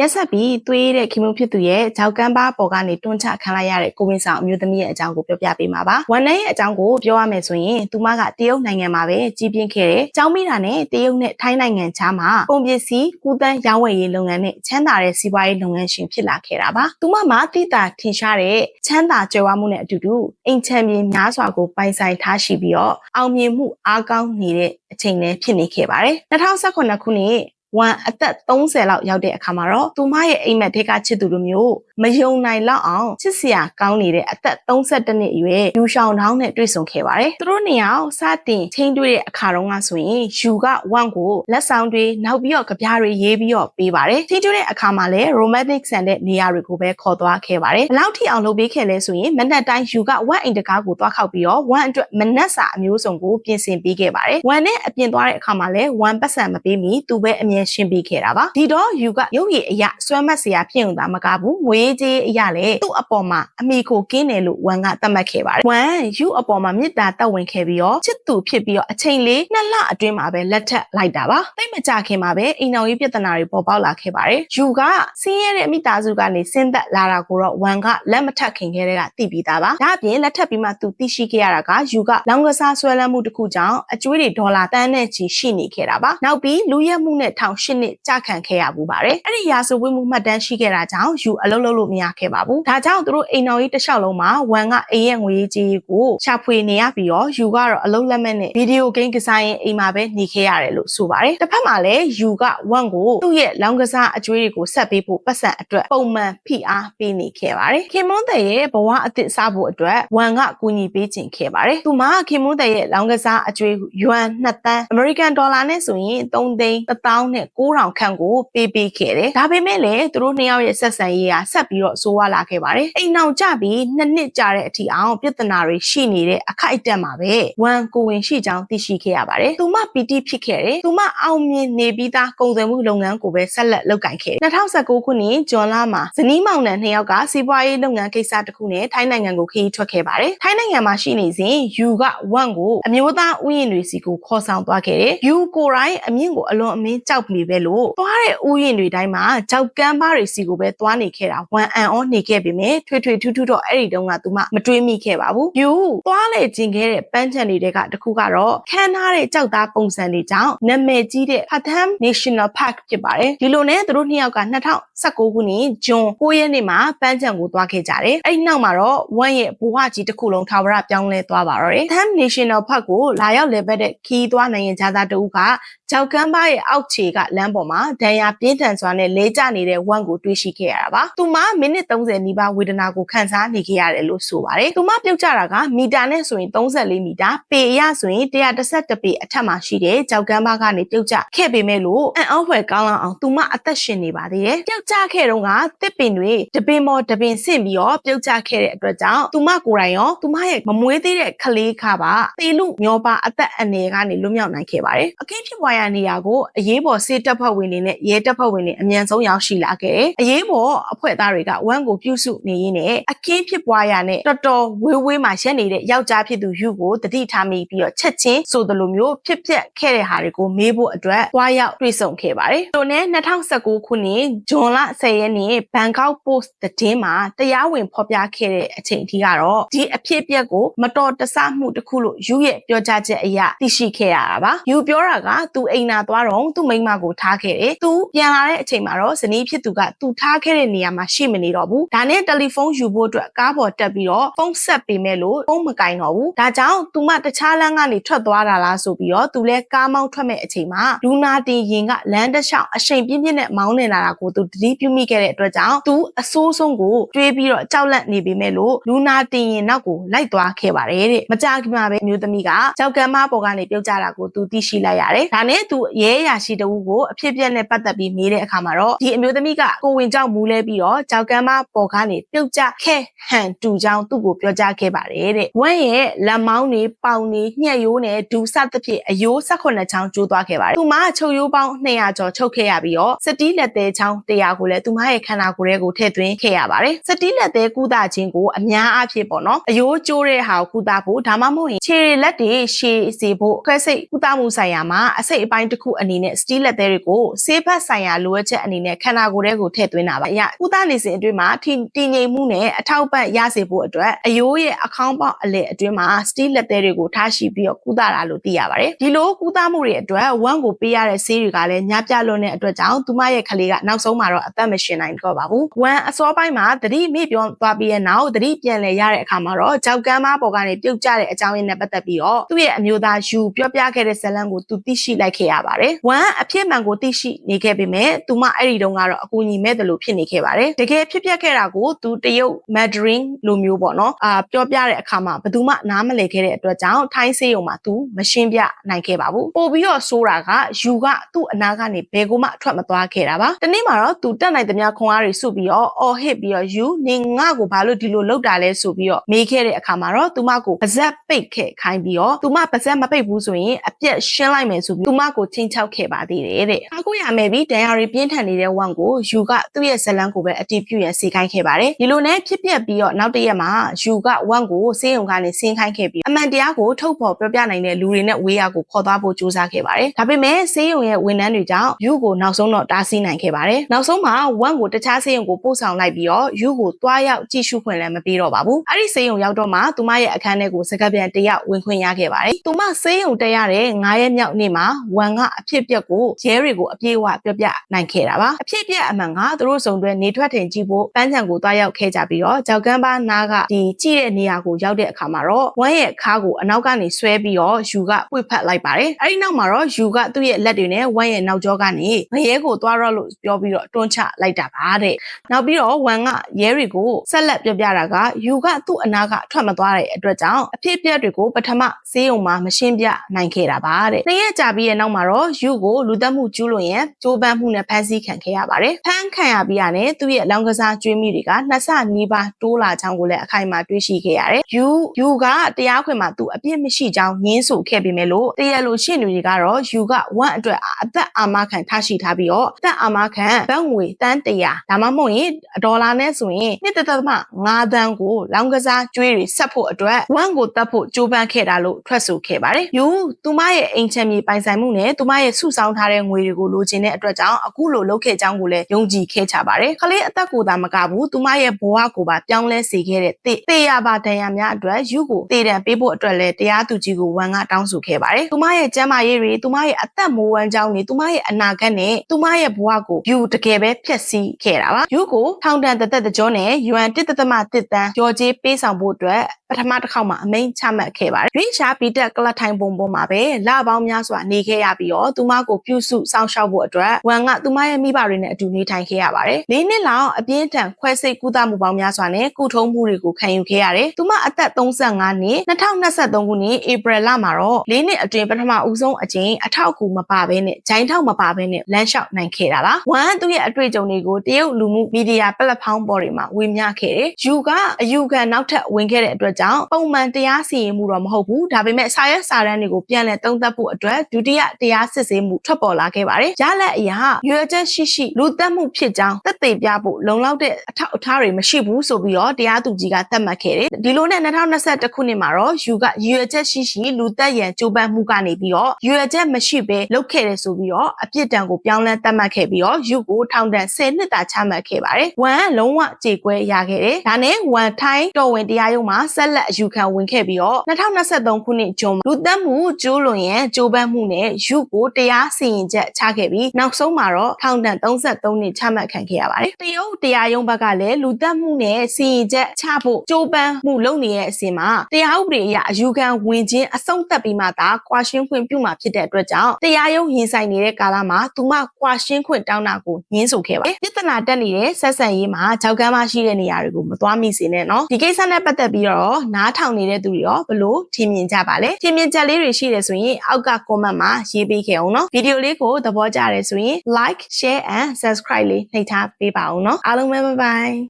ရက်ဆက်ပြီးသွေးတဲ့ခင်မုဖြစ်သူရဲ့ဂျောက်ကမ်းပါပေါ်ကနေတွန်းချခံလိုက်ရတဲ့ကိုဝင်းဆောင်အမျိုးသမီးရဲ့အကြောင်းကိုပြောပြပေးမှာပါ။ဝန်နဲ့ရဲ့အကြောင်းကိုပြောရမယ်ဆိုရင်သူမကတရုတ်နိုင်ငံမှာပဲကြီးပြင်းခဲ့တဲ့ကျောင်းမိတာနဲ့တရုတ်နဲ့ထိုင်းနိုင်ငံခြားမှာပုံပစ္စည်းကူးတန်းရောင်းဝယ်ရေးလုပ်ငန်းနဲ့ချမ်းသာတဲ့စီးပွားရေးလုပ်ငန်းရှင်ဖြစ်လာခဲ့တာပါ။သူမမှာတိတာထင်ရှားတဲ့ချမ်းသာကြွယ်ဝမှုနဲ့အတူတူအိမ်ချမ်းမြေများစွာကိုပိုင်ဆိုင်ထားရှိပြီးတော့အောင်မြင်မှုအားကောင်းနေတဲ့အချိန်လည်းဖြစ်နေခဲ့ပါတယ်။2018ခုနှစ် ဝမ်အသက်30လောက်ရောက်တဲ့အခါမှာတော့သူမရဲ့အိမ်မက်ထဲကချစ်သူလိုမျိုးမယုံနိုင်လောက်အောင်ချစ်စရာကောင်းနေတဲ့အသက်32နှစ်အရွယ်ယူရှောင်းတောင်းနဲ့တွေ့ဆုံခဲ့ပါတယ်။သူတို့နှစ်ယောက်စတင်ချင်းတွေ့တဲ့အခါတုန်းကဆိုရင်ယူကဝမ်ကိုလက်ဆောင်တွေနောက်ပြီးတော့ကြပြားတွေရေးပြီးတော့ပေးပါတယ်။ချင်းတွေ့တဲ့အခါမှာလည်း romantic ဆန်တဲ့နေရာတွေကိုပဲခေါ်သွားခဲ့ပါတယ်။ဘယ်လောက်ထိအောင်လုပ်ပေးခဲ့လဲဆိုရင်မနက်တိုင်းယူကဝမ်အိမ်တကားကိုသွားခောက်ပြီးတော့ဝမ်အတွက်မနက်စာအမျိုးစုံကိုပြင်ဆင်ပေးခဲ့ပါတယ်။ဝမ်နဲ့အပြင်သွားတဲ့အခါမှာလည်းဝမ်ပတ်စံမပေးမီသူပဲအမြဲရှင်းပေးခဲ့တာပါဒီတော့ယူကရုပ်ရည်အရာစွမ်းမတ်စရာဖြစ်ုံသာမကဘူးငွေကြေးအရာလည်းသူ့အပေါ်မှာအမိကိုကင်းတယ်လို့ဝမ်ကသတ်မှတ်ခဲ့ပါတယ်ဝမ်ယူအပေါ်မှာမေတ္တာတက်ဝင်ခဲ့ပြီးတော့ချစ်သူဖြစ်ပြီးတော့အချိန်လေးနှစ်လအတွင်းမှာပဲလက်ထပ်လိုက်တာပါတိတ်မကြခင်မှာပဲအိမ်တော်ရေးပြဿနာတွေပေါ်ပေါက်လာခဲ့ပါတယ်ယူကဆင်းရဲတဲ့မိသားစုကနေဆင်းသက်လာတာကိုတော့ဝမ်ကလက်မထပ်ခင်ခဲ့တဲ့ကသိပြီးသားပါဒါအပြင်လက်ထပ်ပြီးမှသူသိရှိခဲ့ရတာကယူကလောင်ကစားဆွဲလန်းမှုတစ်ခုကြောင့်အကျွေးတွေဒေါ်လာတန်းနဲ့ချီရှိနေခဲ့တာပါနောက်ပြီးလူရဲမှုနဲ့ထောင်ရှစ်နှစ်ကြခံခဲ့ရဘူးပါတယ်အဲ့ဒီရာဇဝတ်မှုမှတ်တမ်းရှိခဲ့တာကြောင့်ယူအလုပ်လုပ်လို့မရခဲ့ပါဘူးဒါကြောင့်သူတို့အိမ်တော်ကြီးတစ်လျှောက်လုံးမှာဝမ်ကအိမ်ရဲ့ငွေကြီးကိုရှာဖွေနေရပြီးတော့ယူကတော့အလုပ်လက်မဲ့နဲ့ဗီဒီယိုဂိမ်းကစားရင်အိမ်မှာပဲနေခဲ့ရတယ်လို့ဆိုပါတယ်တစ်ဖက်မှာလည်းယူကဝမ်ကိုသူ့ရဲ့လောင်ကစားအကျွေးတွေကိုဆက်ပေးဖို့ပတ်စံအတွက်ပုံမှန်ဖိအားပေးနေခဲ့ပါတယ်ခင်မွန်းတဲ့ရဲ့ဘဝအသစ်စဖို့အတွက်ဝမ်ကကူညီပေးခြင်းခဲ့ပါတယ်သူမှခင်မွန်းတဲ့ရဲ့လောင်ကစားအကျွေးယွမ်2တန်းအမေရိကန်ဒေါ်လာနဲ့ဆိုရင်3သိန်း1000နဲ့9000ခန့်ကိုပေးပေးခဲ့တယ်ဒါပေမဲ့လည်းသူတို့နှစ်ယောက်ရဲ့ဆက်ဆံရေးဟာဆက်ပြီးတော့ဆိုးဝါးလာခဲ့ပါတယ်အိမ်အောင်ကြပြီးနှစ်နှစ်ကြာတဲ့အထိအောင်ပြဿနာတွေရှိနေတဲ့အခိုက်အတန့်မှာပဲဝမ်ကိုဝင်ရှိကြောင်းသိရှိခဲ့ရပါတယ်သူမပီတိဖြစ်ခဲ့တယ်သူမအောင်မြင်နေပြီးသားကုန်သွယ်မှုလုပ်ငန်းကိုပဲဆက်လက်လုပ်ကိုင်ခဲ့တယ်2019ခုနှစ်ဇွန်လမှာဇနီးမောင်နှံနှစ်ယောက်ကစီးပွားရေးလုပ်ငန်းကိစ္စတစ်ခုနဲ့ထိုင်းနိုင်ငံကိုခရီးထွက်ခဲ့ပါတယ်ထိုင်းနိုင်ငံမှာရှိနေစဉ်ယူကဝမ်ကိုအမျိုးသားဥယျာဉ်တွေစီကိုခေါ်ဆောင်သွားခဲ့တယ်ယူကိုရိုင်းအမြင့်ကိုအလွန်အမင်းကြောက်မိပဲလို့သွားတဲ့ဥယျာဉ်တွေတိုင်းမှာကြောက်ကမ်းပါးတွေစီကိုပဲသွားနေခဲ့တာဝမ်အန်အောနေခဲ့ပေမဲ့ထွေထွေထူးထူးတော့အဲ့ဒီတုန်းကသူမမတွေးမိခဲ့ပါဘူးယူသွားလေကျင်ခဲ့တဲ့ပန်းချန်တွေကတခုကတော့ခန်းထားတဲ့ကြောက်သားပုံစံတွေကြောင့်နာမည်ကြီးတဲ့ Pathum National Park ဖြစ်ပါတယ်ဒီလိုနဲ့သူတို့နှစ်ယောက်က2019ခုနှစ်ဂျွန်9ရက်နေ့မှာပန်းချန်ကိုသွားခဲ့ကြတယ်အဲ့ဒီနောက်မှာတော့ဝမ်ရဲ့ဘဝကြီးတစ်ခုလုံးထာဝရပြောင်းလဲသွားပါတော့တယ် Pathum National Park ကိုလာရောက်လည်ပတ်တဲ့ခီးသွားနိုင်ငံခြားသားတဦးကကြောက်ကမ်းပါးရဲ့အောက်ခြေကလမ်းပေါ်မှာဒဏ်ရာပြင်းထန်စွာနဲ့လဲကျနေတဲ့ဝမ်ကိုတွေ့ရှိခဲ့ရတာပါ။သူမမိနစ်30နီးပါးဝေဒနာကိုခံစားနေခဲ့ရတယ်လို့ဆိုပါတယ်။သူမပြုတ်ကျတာကမီတာနဲ့ဆိုရင်34မီတာပေအရဆိုရင်111ပေအထက်မှာရှိတဲ့ကြောက်ကမ်းပါးကနေပြုတ်ကျခဲ့ပေမဲ့လို့အံ့ဩဖွယ်ကောင်းလောက်အောင်သူမအသက်ရှင်နေပါသေးတယ်။ပြုတ်ကျခဲ့တော့ကတစ်ပင်တွေတပင်ပေါ်တပင်ဆင့်ပြီးတော့ပြုတ်ကျခဲ့တဲ့အတွက်ကြောင့်သူမကိုယ်တိုင်ရောသူမရဲ့မမွေးသေးတဲ့ကလေးခါပါသေလူမျောပါအသက်အန္တရာယ်ကနေလွတ်မြောက်နိုင်ခဲ့ပါတယ်။အခင်းဖြစ်ပွားရာနေရာကိုအရေးပေါ်စစ်တပ်ဖွဲ့ဝင်တွေနဲ့ရဲတပ်ဖွဲ့ဝင်တွေအမြန်ဆုံးရောက်ရှိလာခဲ့တယ်။အရေးပေါ်အဖွဲ့သားတွေကဝမ်ကိုပြုစုနေရင်းနဲ့အခင်းဖြစ်ပွားရာနဲ့တော်တော်ဝေးဝေးမှာရက်နေတဲ့ယောက်ျားဖြစ်သူယူကိုတတိထားမိပြီးတော့ချက်ချင်းဆိုသလိုမျိုးဖြစ်ပျက်ခဲ့တဲ့ဟာတွေကိုမေးဖို့အတွက်တွားရောက်တွေ့ဆုံခဲ့ပါတယ်။တို့နဲ့2019ခုနှစ်ဇွန်လ10ရက်နေ့ဘန်ကောက်ပို့စ်သတင်းမှာတရားဝင်ဖော်ပြခဲ့တဲ့အချိန်အထိကတော့ဒီအဖြစ်အပျက်ကိုမတော်တဆမှုတစ်ခုလို့ယူရဲ့ပြောကြားချက်အရသိရှိခဲ့ရတာပါ။ယူပြောတာကသူအိမ်နာသွားတော့သူ့မိန်းမကိုထားခဲ့တယ်။သူပြန်လာတဲ့အချိန်မှာတော့ဇနီးဖြစ်သူကသူထားခဲ့တဲ့နေရာမှာရှိမနေတော့ဘူး။ဒါနဲ့တယ်လီဖုန်းယူဖို့အတွက်ကားပေါ်တက်ပြီးတော့ဖုန်းဆက်ပေးမယ်လို့ဖုန်းမကင်တော့ဘူး။ဒါကြောင့်သူမတခြားလမ်းကနေထွက်သွားတာလားဆိုပြီးတော့သူလဲကားမောင်းထွက်မဲ့အချိန်မှာလူနာတင်ရင်ကလမ်းတစ်လျှောက်အချိန်ပြင်းပြင်းနဲ့မောင်းနေလာတာကိုသူတတိပြုမိခဲ့တဲ့အတွက်ကြောင့်သူအဆိုးဆုံးကိုတွေးပြီးတော့ကြောက်လန့်နေပေမဲ့လို့လူနာတင်ရင်နောက်ကိုလိုက်သွားခဲ့ပါတယ်တဲ့။မကြခင်မှာပဲမျိုးသမီးကကြောက်ကမ်းမပေါ်ကနေပြုတ်ကျတာကိုသူသိရှိလိုက်ရတယ်။ဒါနဲ့သူရဲရရှိတဦးကိုအဖြစ်အပျက်နဲ့ပတ်သက်ပြီးမေးတဲ့အခါမှာတော့ဒီအမျိုးသမီးကကိုဝင်ကြောက်မူးလဲပြီးတော့ကြောက်ကမ်းမပေါ်ကနေပြုတ်ကျခဲ့ဟန်တူကြောင်းသူ့ကိုပြောကြားခဲ့ပါတယ်တဲ့။ဝမ်းရဲ့လက်မောင်းတွေပေါင်တွေညှက်ရိုးနဲ့ဒူစသဖြင့်အယိုး18ချောင်းကျိုးသွားခဲ့ပါတယ်။သူမချုပ်ရိုးပေါင်း200ကျော်ချုပ်ခဲ့ရပြီးတော့စတီးလက်သေးချောင်း100ကိုလည်းသူမရဲ့ခန္ဓာကိုယ်ထဲကိုထည့်သွင်းခဲ့ရပါတယ်။စတီးလက်သေးကုသခြင်းကိုအများအားဖြင့်ပေါ့နော်။အယိုးကျိုးတဲ့ဟာကိုကုသဖို့ဒါမှမဟုတ်ရင်ခြေလက်တွေရှည်စေဖို့ခွဲစိတ်ကုသမှုဆိုင်ရာမှာအစိတ်အပိုင်းတစ်ခုအနေနဲ့စတီးလက်သေးတွေကိုဆေးဘက်ဆိုင်ရာလိုအပ်ချက်အနေနဲ့ခန္ဓာကိုယ်ထဲကိုထည့်သွင်းတာပါအရာကုသနေစဉ်အတွင်းမှာထိတည်ငြိမ်မှုနဲ့အထောက်ပံ့ရစေဖို့အတွက်အယိုးရဲ့အခေါင်းပေါက်အလဲအတွင်းမှာစတီးလက်သေးတွေကိုထားရှိပြီးတော့ကုသတာလို့သိရပါတယ်ဒီလိုကုသမှုတွေအတွက်ဝမ်းကိုပေးရတဲ့ဆေးတွေကလည်းညပြလွန်းတဲ့အတွက်ကြောင့်သူမရဲ့ကလေးကနောက်ဆုံးမှာတော့အသက်မရှင်နိုင်တော့ပါဘူးဝမ်းအစောပိုင်းမှာသတိမေ့ပြောင်းသွားပြီးရဲ့နောက်သတိပြန်လည်ရတဲ့အခါမှာတော့ကြောက်ကမ်းမပေါ်ကနေပြုတ်ကျတဲ့အကြောင်းရင်းနဲ့ပတ်သက်ပြီးတော့သူ့ရဲ့အမျိုးသားယူပြောပြခဲ့တဲ့ဇလံကိုသူသိရှိလိုက်ခဲ့ရပါတယ်ဝမ်းအဖြစ်မှန်ကိုသိရှိနေခဲ့ပေမဲ့သူမအဲ့ဒီတုန်းကတော့အကူအညီမဲ့တယ်လို့ဖြစ်နေခဲ့ပါတယ်တကယ်ဖြစ်ပျက်ခဲ့တာကိုသူတရုတ်မန်ဒရင်းလိုမျိုးပေါ့နော်အာပြောပြတဲ့အခါမှာဘယ်သူမှနားမလည်ခဲ့တဲ့အတွက်ကြောင့်ထိုင်းဆေးရုံမှာသူမရှင်းပြနိုင်ခဲ့ပါဘူးပို့ပြီးတော့ဆိုးတာကယူကသူ့အနာကနေဘယ်ကိုမှအထွက်မသွားခဲ့တာပါတနေ့မှာတော့သူတက်နိုင်သမျှခွန်အားတွေစုပြီးတော့အော်ဟစ်ပြီးတော့ယူနေငါ့ကိုဘာလို့ဒီလိုလုပ်တာလဲဆိုပြီးတော့မေးခဲ့တဲ့အခါမှာတော့သူမကိုပါဇက်ပိတ်ခဲ့ခိုင်းပြီးတော့သူမပါဇက်မပိတ်ဘူးဆိုရင်အပြက်ရှင်းလိုက်မယ်ဆိုပြီးသူမကိုချင်းချောက်ခဲ့ပါသေးတယ်တဲ့အခုရမယ်ပြီးဒဏ်ရာတွေပြင်းထန်နေတဲ့ဝမ်ကိုယူကသူ့ရဲ့ဇလန်းကိုပဲအတီးပြုတ်ရစီခိုင်းခဲ့ပါတယ်ဒီလိုနဲ့ဖြစ်ပျက်ပြီးတော့နောက်တစ်ရက်မှာယူကဝမ်ကိုစေးရုံကနေဆင်းခိုင်းခဲ့ပြီးအမှန်တရားကိုထုတ်ဖော်ပြောပြနိုင်တဲ့လူတွေနဲ့ဝေးရကိုခေါ်သွားဖို့ကြိုးစားခဲ့ပါတယ်ဒါပေမဲ့စေးရုံရဲ့ဝန်ထမ်းတွေကြောင့်ယူကိုနောက်ဆုံးတော့တားဆီးနိုင်ခဲ့ပါတယ်နောက်ဆုံးမှာဝမ်ကိုတခြားစေးရုံကိုပို့ဆောင်လိုက်ပြီးတော့ယူကိုတွားရောက်ကြည့်ရှုခွင့်လည်းမပေးတော့ပါဘူးအဲ့ဒီစေးရုံရောက်တော့မှသူမရဲ့အခန်းထဲကိုစကားပြန်တယောက်ဝင်ခွင့်ရခဲ့ပါတယ်သူမစေးရုံတက်ရတဲ့9ရက်မြောက်နေ့မှာဝမ်ကအဖြစ်အပျက်ကိုရဲတွေကိုအပြေးအဝပြောပြနိုင်ခဲ့တာပါအဖြစ်အပျက်အမှန်ကသူတို့စုံတွဲနေထွက်ထင်ကြည့်ဖို့ပန်းချံကိုတွားရောက်ခဲ့ကြပြီးတော့ကြောက်ကမ်းပါနားကဒီကြည့်တဲ့နေရာကိုရောက်တဲ့အခါမှာတော့ဝမ်ရဲ့ခါးကိုအနောက်ကနေဆွဲပြီးတော့ယူကပွေဖက်လိုက်ပါတယ်အဲ့ဒီနောက်မှာတော့ယူကသူ့ရဲ့လက်တွေနဲ့ဝမ်ရဲ့နောက်ကျောကနေငရဲကိုတွားတော့လို့ပြောပြီးတော့တွန်းချလိုက်တာပါတဲ့နောက်ပြီးတော့ဝမ်ကရဲတွေကိုဆက်လက်ပြောပြတာကယူကသူ့အနာကထွက်မသွားတဲ့အတွက်ကြောင့်အဖြစ်အပျက်တွေကိုပထမဈေးုံမှာမရှင်းပြနိုင်ခဲ့တာပါတဲ့နှစ်ရက်ကြာပြီးရဲ့နောက်မှာတော့ယူကိုလူသက်မှုကျူးလွန်ရန်ကြိုးပမ်းမှုနဲ့ဖမ်းဆီးခံခဲ့ရပါတယ်ဖမ်းခံရပြီးရတယ်သူ့ရဲ့လောင်ကစားကျွေးမိတွေကနှစ်ဆနီးပါးတိုးလာကြောင်းကိုလည်းအခိုင်အမာတွေ့ရှိခဲ့ရတယ်ယူယူကတရားခွင်မှာသူအပြစ်မရှိကြောင်းငင်းဆိုခဲ့ပေမဲ့လို့တရားလိုရှင်းလူတွေကတော့ယူကဝမ်အတွက်အသက်အာမခံထားရှိထားပြီးတော့အသက်အာမခံဘတ်ငွေတန်း100ဒါမှမဟုတ်ရင်ဒေါ်လာနဲ့ဆိုရင်1.5သန်းကိုလောင်ကစားကျွေးတွေဆက်ဖို့အတွက်ဝမ်ကိုတတ်ဖို့ကြိုးပမ်းခဲ့တာလို့ထွက်ဆိုခဲ့ပါတယ်ယူသူမရဲ့အိမ်ချမ်းမြေပိုင်ဆိုင်မှုနဲ့သူမရဲ့စုဆောင်းထားတဲ့ငွေတွေကိုလိုချင်တဲ့အတွက်ကြောင့်အခုလိုလုပ်ခဲ့ကြောင်းကိုလည်းယုံကြည်ခဲ့ကြပါတယ်ခလေးအသက်ကိုသာမကဘူးသူမရဲ့ဘဝကိုပါပြောင်းလဲစေခဲ့တဲ့တေတေရပါဒဏ်ရာများအတွက်ယူကိုတေတံပေးဖို့အတွက်လည်းတရားသူကြီးကိုဝန်ကတောင်းဆိုခဲ့ပါတယ်သူမရဲ့ကျမ်းမာရေးတွေသူမရဲ့အသက်မိုးဝမ်းကြောင်းတွေသူမရဲ့အနာဂတ်နဲ့သူမရဲ့ဘဝကိုယူတကယ်ပဲဖျက်ဆီးခဲ့တာပါယူကိုထောင်တန်တသက်တကြောနဲ့ယွမ်တစ်သက်သမတစ်တန်းကြော်ကြီးပေးဆောင်ဖို့အတွက်ပထမတစ်ခေါက်မှာအမိန့်ချမှတ်ခဲ့ပါတယ်ရွေးရှာပီတက်ကလထိုင်ပုံပေါ်မှာပဲလပေါင်းများစွာနေခဲ့ရပြီးတော့သူမကိုပြုစုစောင့်ရှောက်ဖို့အတွက်ဝန်ကသူမရဲ့မိဘတွေနဲ့အတူနေထိုင်ခဲ့ရပါတယ်လေးနှစ်လောက်အပြင်းထန်ခွဲစိတ်ကုသမှုပေါင်းများစွာနဲ့ကုထုံးမှုတွေကိုခံယူခဲ့ရတယ်သူမအသက်35နှစ်2023ခုနှစ်ဧပြီလမှာတော့လေးနှစ်အတွင်းပထမဦးဆုံးအကြိမ်အထောက်အကူမပါဘဲနဲ့ဂျိုင်းထောက်မပါဘဲနဲ့လမ်းလျှောက်နိုင်ခဲ့တာပါဝန်သူ့ရဲ့အတွေ့အကြုံတွေကိုတရုတ်လူမှုမီဒီယာပလက်ဖောင်းပေါ်တွေမှာဝေမျှခဲ့တယ်ယူကအယူခံနောက်ထပ်ဝင်ခဲ့တဲ့အတွက်ကြောင့်ပုံမှန်တရားစီရင်မှုတော့မဟုတ်ဘူးဒါပေမဲ့စာရွက်စာတမ်းတွေကိုပြန်လည်သုံးသပ်ဖို့အတွက်ဒုတိယတရားစစ်ဆေးမှုထွက်ပေါ်လာခဲ့ပါတယ်ရလက်အရာရွေချက်ရှိရှိလူသက်မှုဖြစ်ကြောင်းသက်သေပြဖို့လုံလောက်တဲ့အထောက်အထားတွေမရှိဘူးဆိုပြီးတော့တရားသူကြီးကသတ်မှတ်ခဲ့တယ်ဒီလိုနဲ့2021ခုနှစ်မှာတော့ယူကရွေချက်ရှိရှိလူသက်ရန်ကြိုးပမ်းမှုကနေပြီးတော့ရွေချက်မရှိဘဲလုပ်ခဲ့တယ်ဆိုပြီးတော့အပြစ်ဒဏ်ကိုပြောင်းလဲသတ်မှတ်ခဲ့ပြီးတော့ယူကိုထောင်ဒဏ်10နှစ်တာချမှတ်ခဲ့ပါတယ်ဝမ်လုံးဝကြေကွဲရခဲ့တယ်ဒါနဲ့ဝမ်ထိုင်းတော်ဝင်တရားရုံးမှာဆက်လက်အယူခံဝင်ခဲ့ပြီးတော့2023ခုနှစ်ဇွန်လူသက်မှုကျိုးလွန်ရန်ကြိုးပမ်းမှုနဲ့ယူကိုတရားစီရင်ချက်ချခဲ့ပြီးနောက်ဆုံးမှာတော့ထောင်ဒဏ်33နှစ်ချမှတ်ခံခဲ့ရပါတယ်တရုတ်တရားရုံးဘက်ကလည်းလူသက်မှုနဲ့စီရင်ချက်ချဖို့ကြိုးပမ်းမှုလုပ်နေတဲ့အစဉ်မှာတရားဥပဒေအရအယူခံဝင်ခြင်းအဆုံးသတ်ပြီးမှသာကွာရှင်းခွင့်ပြုမှာဖြစ်တဲ့အတွက်ကြောင့်တရားရုံးရင်ဆိုင်နေတဲ့ကာလမှာသူမကွာရှင်းခွင့်တောင်းတာကိုညှင်းဆိုခဲ့ပါတယ်ပြဿနာတက်နေတဲ့ဆက်ဆံရေးမှာကြောက်ကမ်းမရှိတဲ့နေရာတွေကိုမသွားမိစေနဲ့နော်ဒီကိစ္စနဲ့ပတ်သက်ပြီးတော့နားထောင်နေတဲ့သူတွေရောဘလို့ထင်မြင်ကြပါလဲထင်မြင်ချက်လေးတွေရှိတယ်ဆိုရင်အောက်က comment မှာရေးပေးခဲ့အောင်နော်ဗီဒီယိုလေးကိုသဘောကျတယ်ဆိုရင် like share and subscribe လေးနှိပ်ထားပေးပါအောင်နော်အားလုံးပဲ bye bye